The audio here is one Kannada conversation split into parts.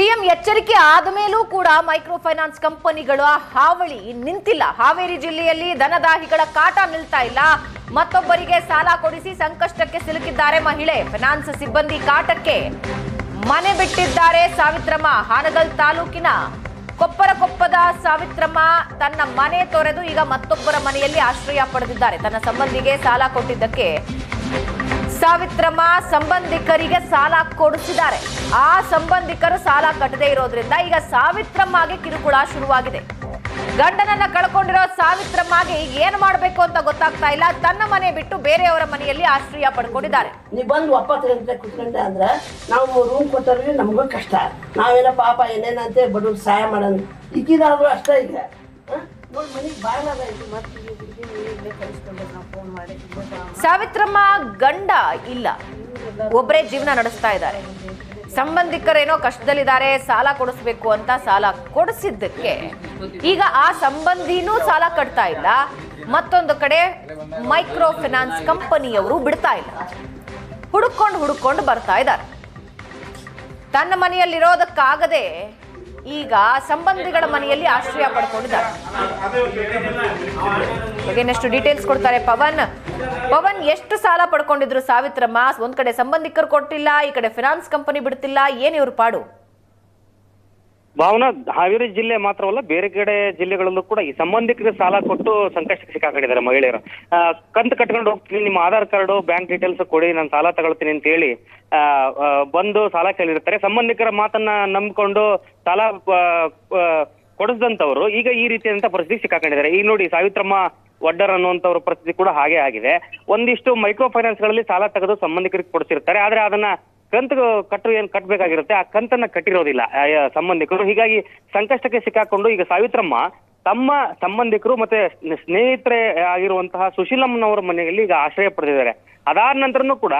ಸಿಎಂ ಎಚ್ಚರಿಕೆ ಆದ ಮೇಲೂ ಕೂಡ ಮೈಕ್ರೋ ಫೈನಾನ್ಸ್ ಕಂಪನಿಗಳ ಹಾವಳಿ ನಿಂತಿಲ್ಲ. ಹಾವೇರಿ ಜಿಲ್ಲೆಯಲ್ಲಿ ದನದಾಹಿಗಳ ಕಾಟ ನಿಲ್ತಾ ಇಲ್ಲ. ಮತ್ತೊಬ್ಬರಿಗೆ ಸಾಲ ಕೊಡಿಸಿ ಸಂಕಷ್ಟಕ್ಕೆ ಸಿಲುಕಿದ್ದಾರೆ ಮಹಿಳೆ. ಫೈನಾನ್ಸ್ ಸಿಬ್ಬಂದಿ ಕಾಟಕ್ಕೆ ಮನೆ ಬಿಟ್ಟಿದ್ದಾರೆ ಸಾವಿತ್ರಮ್ಮ. ಹಾನಗಲ್ ತಾಲೂಕಿನ ಕೊಪ್ಪರಕೊಪ್ಪದ ಸಾವಿತ್ರಮ್ಮ ತನ್ನ ಮನೆ ತೊರೆದು ಈಗ ಮತ್ತೊಬ್ಬರ ಮನೆಯಲ್ಲಿ ಆಶ್ರಯ ಪಡೆದಿದ್ದಾರೆ. ತನ್ನ ಸಂಬಂಧಿಗೆ ಸಾಲ ಕೊಟ್ಟಿದ್ದಕ್ಕೆ ಸಾವಿತ್ರಮ್ಮ ಸಂಬಂಧಿಕರಿಗೆ ಸಾಲ ಕೊಡಿಸಿದ್ದಾರೆ. ಆ ಸಂಬಂಧಿಕರು ಸಾಲ ಕಟ್ಟದೇ ಇರೋದ್ರಿಂದ ಈಗ ಸಾವಿತ್ರಮ್ಮಗೆ ಕಿರುಕುಳ ಶುರುವಾಗಿದೆ. ಗಂಡನನ್ನ ಕಳ್ಕೊಂಡಿರೋ ಸಾವಿತ್ರಮ್ಮಗೆ ಈಗ ಏನ್ ಮಾಡ್ಬೇಕು ಅಂತ ಗೊತ್ತಾಗ್ತಾ ಇಲ್ಲ. ತನ್ನ ಮನೆ ಬಿಟ್ಟು ಬೇರೆಯವರ ಮನೆಯಲ್ಲಿ ಆಶ್ರಯ ಪಡ್ಕೊಂಡಿದ್ದಾರೆ. ನೀವು ಬಂದು ಒಪ್ಪತ್ತು ಗಂಟೆ ಕುತ್ಕೊಂಡೆ ಅಂದ್ರೆ ನಾವು ರೂಮ್ ಕೊಟ್ಟವ್ರಿಗೆ ನಮಗೂ ಕಷ್ಟ. ನಾವೇನೋ ಪಾಪ ಏನೇನಂತೆ ಬಡವ್ರು ಸಹಾಯ ಮಾಡೋಣ. ಈಗಿದಾದ್ರು ಅಷ್ಟೇ ಇದು ಸಾವಿತ್ರಮ್ಮ ಗಂಡ ಇಲ್ಲ. ಒಬ್ಬರೇ ಜೀವನ ನಡೆಸ್ತಾ ಇದ್ದಾರೆ. ಸಂಬಂಧಿಕರೇನೋ ಕಷ್ಟದಲ್ಲಿದ್ದಾರೆ, ಸಾಲ ಕೊಡಿಸ್ಬೇಕು ಅಂತ ಸಾಲ ಕೊಡಿಸಿದ್ದಕ್ಕೆ ಈಗ ಆ ಸಂಬಂಧಿನೂ ಸಾಲ ಕಟ್ತಾ ಇಲ್ಲ. ಮತ್ತೊಂದು ಕಡೆ ಮೈಕ್ರೋ ಫೈನಾನ್ಸ್ ಕಂಪನಿಯವರು ಬಿಡ್ತಾ ಇಲ್ಲ. ಹುಡುಕೊಂಡು ಹುಡುಕೊಂಡು ಬರ್ತಾ ಇದ್ದಾರೆ. ತನ್ನ ಮನೆಯಲ್ಲಿರೋದಕ್ಕಾಗದೆ ಈಗ ಸಂಬಂಧಿಗಳ ಮನೆಯಲ್ಲಿ ಆಶ್ರಯ ಪಡ್ಕೊಂಡಿದ್ದಾರೆ. ಇನ್ನಷ್ಟು ಡೀಟೇಲ್ಸ್ ಕೊಡ್ತಾರೆ ಪವನ್. ಪವನ್, ಎಷ್ಟು ಸಾಲ ಪಡ್ಕೊಂಡಿದ್ರು ಸಾವಿತ್ರಮ್ಮ? ಒಂದ್ ಕಡೆ ಸಂಬಂಧಿಕರು ಕೊಟ್ಟಿಲ್ಲ, ಈ ಕಡೆ ಫಿನಾನ್ಸ್ ಕಂಪನಿ ಬಿಡ್ತಿಲ್ಲ, ಏನ್ ಇವ್ರ ಪಾಡು? ಭಾವನಾ ಹಾವೇರಿ ಜಿಲ್ಲೆ ಮಾತ್ರವಲ್ಲ ಬೇರೆ ಕಡೆ ಜಿಲ್ಲೆಗಳಲ್ಲೂ ಕೂಡ ಈ ಸಂಬಂಧಿಕರಿಗೆ ಸಾಲ ಕೊಟ್ಟು ಸಂಕಷ್ಟಕ್ಕೆ ಸಿಕ್ಕಾಕೊಂಡಿದ್ದಾರೆ ಮಹಿಳೆಯರು. ಕಂತು ಕಟ್ಕೊಂಡು ಹೋಗ್ತೀನಿ ನಿಮ್ಮ ಆಧಾರ್ ಕಾರ್ಡು ಬ್ಯಾಂಕ್ ಡೀಟೇಲ್ಸ್ ಕೊಡಿ ನಾನು ಸಾಲ ತಗೊಳ್ತೀನಿ ಅಂತ ಹೇಳಿ ಬಂದು ಸಾಲ ಕೇಳಿರ್ತಾರೆ. ಸಂಬಂಧಿಕರ ಮಾತನ್ನ ನಂಬಿಕೊಂಡು ಸಾಲ ಆ, ಈಗ ಈ ರೀತಿಯಾದಂಥ ಪರಿಸ್ಥಿತಿ ಸಿಕ್ಕಾಕೊಂಡಿದ್ದಾರೆ. ಈಗ ನೋಡಿ ಸಾವಿತ್ರಮ್ಮ ಒಡ್ಡರ್ ಅನ್ನುವಂಥವ್ರ ಪರಿಸ್ಥಿತಿ ಕೂಡ ಹಾಗೆ ಆಗಿದೆ. ಒಂದಿಷ್ಟು ಮೈಕ್ರೋ ಫೈನಾನ್ಸ್ಗಳಲ್ಲಿ ಸಾಲ ತೆಗೆದು ಸಂಬಂಧಿಕರಿಗೆ ಕೊಡಿಸಿರ್ತಾರೆ. ಆದ್ರೆ ಅದನ್ನ ಕಂತು ಕಟ್ಟು ಏನ್ ಕಟ್ಟಬೇಕಾಗಿರುತ್ತೆ ಆ ಕಂತನ್ನ ಕಟ್ಟಿರೋದಿಲ್ಲ ಸಂಬಂಧಿಕರು. ಹೀಗಾಗಿ ಸಂಕಷ್ಟಕ್ಕೆ ಸಿಕ್ಕಾಕೊಂಡು ಈಗ ಸಾವಿತ್ರಮ್ಮ ತಮ್ಮ ಸಂಬಂಧಿಕರು ಮತ್ತೆ ಸ್ನೇಹಿತರೆ ಆಗಿರುವಂತಹ ಸುಶೀಲಮ್ಮನವರ ಮನೆಯಲ್ಲಿ ಈಗ ಆಶ್ರಯ ಪಡೆದಿದ್ದಾರೆ. ಅದಾದ ನಂತರನೂ ಕೂಡ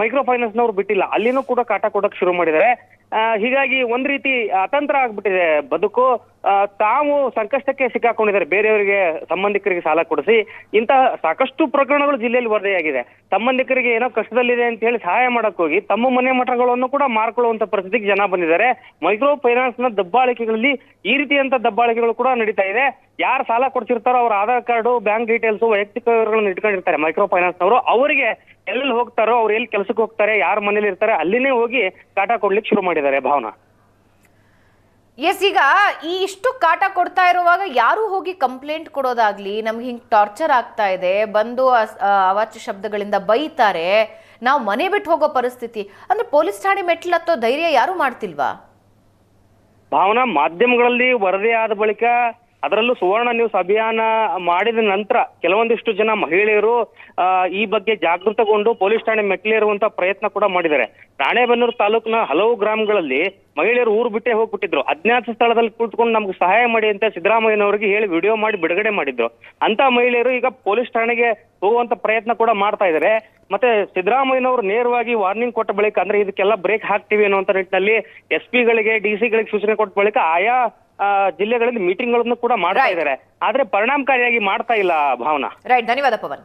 ಮೈಕ್ರೋ ಫೈನಾನ್ಸ್ ನವರು ಬಿಟ್ಟಿಲ್ಲ. ಅಲ್ಲಿನೂ ಕೂಡ ಕಾಟ ಕೊಡಕ್ ಶುರು ಮಾಡಿದ್ದಾರೆ. ಹೀಗಾಗಿ ಒಂದ್ ರೀತಿ ಅತಂತ್ರ ಆಗ್ಬಿಟ್ಟಿದೆ ಬದುಕು. ತಾವು ಸಂಕಷ್ಟಕ್ಕೆ ಸಿಕ್ಕಾಕೊಂಡಿದ್ದಾರೆ. ಬೇರೆಯವರಿಗೆ, ಸಂಬಂಧಿಕರಿಗೆ ಸಾಲ ಕೊಡಿಸಿ ಇಂತಹ ಸಾಕಷ್ಟು ಪ್ರಕರಣಗಳು ಜಿಲ್ಲೆಯಲ್ಲಿ ವರದಿಯಾಗಿದೆ. ಸಂಬಂಧಿಕರಿಗೆ ಏನೋ ಕಷ್ಟದಲ್ಲಿದೆ ಅಂತ ಹೇಳಿ ಸಹಾಯ ಮಾಡಕ್ ಹೋಗಿ ತಮ್ಮ ಮನೆ ಮಠಗಳನ್ನು ಕೂಡ ಮಾರ್ಕೊಳ್ಳುವಂತ ಪರಿಸ್ಥಿತಿಗೆ ಜನ ಬಂದಿದ್ದಾರೆ. ಮೈಕ್ರೋ ಫೈನಾನ್ಸ್ನ ದಬ್ಬಾಳಿಕೆಗಳಲ್ಲಿ ಈ ರೀತಿಯಂತ ದಬ್ಬಾಳಿಕೆಗಳು ಕೂಡ ನಡೀತಾ ಇದೆ. ಯಾರು ಸಾಲ ಕೊಡ್ತಿರ್ತಾರೋ ಅವ್ರ ಆಧಾರ್ ಕಾರ್ಡು, ಬ್ಯಾಂಕ್ ಡೀಟೇಲ್ಸ್, ವೈಯಕ್ತಿಕ ವಿವರಗಳನ್ನು ಇಟ್ಕೊಂಡಿರ್ತಾರೆ ಮೈಕ್ರೋ ಫೈನಾನ್ಸ್ ನವರು ಅವರಿಗೆ ಎಲ್ಲೆಲ್ಲಿ ಹೋಗ್ತಾರೋ, ಅವ್ರು ಎಲ್ಲಿ ಕೆಲಸಕ್ಕೆ ಹೋಗ್ತಾರೆ, ಯಾರ ಮನೇಲಿ ಇರ್ತಾರೆ ಅಲ್ಲಿನೇ ಹೋಗಿ ಕಾಟ ಕೊಡ್ಲಿಕ್ಕೆ ಶುರು ಮಾಡಿದ್ದಾರೆ ಭಾವನಾ. ಎಸ್, ಈಗ ಈ ಇಷ್ಟು ಕಾಟ ಕೊಡ್ತಾ ಇರುವಾಗ ಯಾರು ಹೋಗಿ ಕಂಪ್ಲೇಂಟ್ ಕೊಡೋದಾಗ್ಲಿ ನಮ್ಗೆ ಹಿಂಗೆ ಟಾರ್ಚರ್ ಆಗ್ತಾ ಇದೆ, ಬಂದು ಅವಾಚ್ಯ ಶಬ್ದಗಳಿಂದ ಬೈತಾರೆ, ನಾವು ಮನೆ ಬಿಟ್ಟು ಹೋಗೋ ಪರಿಸ್ಥಿತಿ. ಅಂದ್ರೆ ಪೊಲೀಸ್ ಠಾಣೆ ಮೆಟ್ಲತ್ತೋ ಧೈರ್ಯ ಯಾರು ಮಾಡ್ತಿಲ್ವಾ? ಭಾವನಾ, ಮಾಧ್ಯಮಗಳಲ್ಲಿ ವರದಿ ಆದ ಬಳಿಕ ಅದರಲ್ಲೂ ಸುವರ್ಣ ನ್ಯೂಸ್ ಅಭಿಯಾನ ಮಾಡಿದ ನಂತರ ಕೆಲವೊಂದಿಷ್ಟು ಜನ ಮಹಿಳೆಯರು ಈ ಬಗ್ಗೆ ಜಾಗೃತಗೊಂಡು ಪೊಲೀಸ್ ಠಾಣೆ ಮೆಟ್ಲೇರುವಂತ ಪ್ರಯತ್ನ ಕೂಡ ಮಾಡಿದ್ದಾರೆ. ರಾಣೆಬೆನ್ನೂರು ತಾಲೂಕಿನ ಹಲವು ಗ್ರಾಮಗಳಲ್ಲಿ ಮಹಿಳೆಯರು ಊರು ಬಿಟ್ಟೆ ಹೋಗ್ಬಿಟ್ಟಿದ್ರು. ಅಜ್ಞಾತ ಸ್ಥಳದಲ್ಲಿ ಕುಳಿತುಕೊಂಡು ನಮ್ಗೆ ಸಹಾಯ ಮಾಡಿ ಅಂತ ಸಿದ್ದರಾಮಯ್ಯನವರಿಗೆ ಹೇಳಿ ವಿಡಿಯೋ ಮಾಡಿ ಬಿಡುಗಡೆ ಮಾಡಿದ್ರು. ಅಂತ ಮಹಿಳೆಯರು ಈಗ ಪೊಲೀಸ್ ಠಾಣೆಗೆ ಹೋಗುವಂತ ಪ್ರಯತ್ನ ಕೂಡ ಮಾಡ್ತಾ ಇದ್ದಾರೆ ಮತ್ತೆ ಸಿದ್ದರಾಮಯ್ಯನವರು ನೇರವಾಗಿ ವಾರ್ನಿಂಗ್ ಕೊಟ್ಟ ಬಳಿಕ ಅಂದ್ರೆ ಇದಕ್ಕೆಲ್ಲ ಬ್ರೇಕ್ ಹಾಕ್ತೀವಿ ಅನ್ನುವಂತ ನಿಟ್ಟಿನಲ್ಲಿ ಎಸ್ ಪಿಗಳಿಗೆ ಡಿ ಗಳಿಗೆ ಸೂಚನೆ ಕೊಟ್ಟ ಬಳಿಕ ಆಯಾ ಜಿಲ್ಲೆಗಳಲ್ಲಿ ಮೀಟಿಂಗ್ಗಳನ್ನು ಕೂಡ ಮಾಡ್ತಾ. ಇದ್ದಾರೆ ಆದ್ರೆ ಪರಿಣಾಮಕಾರಿಯಾಗಿ ಮಾಡ್ತಾ ಇಲ್ಲ ಭಾವನಾ. ರೈಟ್ ಧನ್ಯವಾದ ಪವನ್.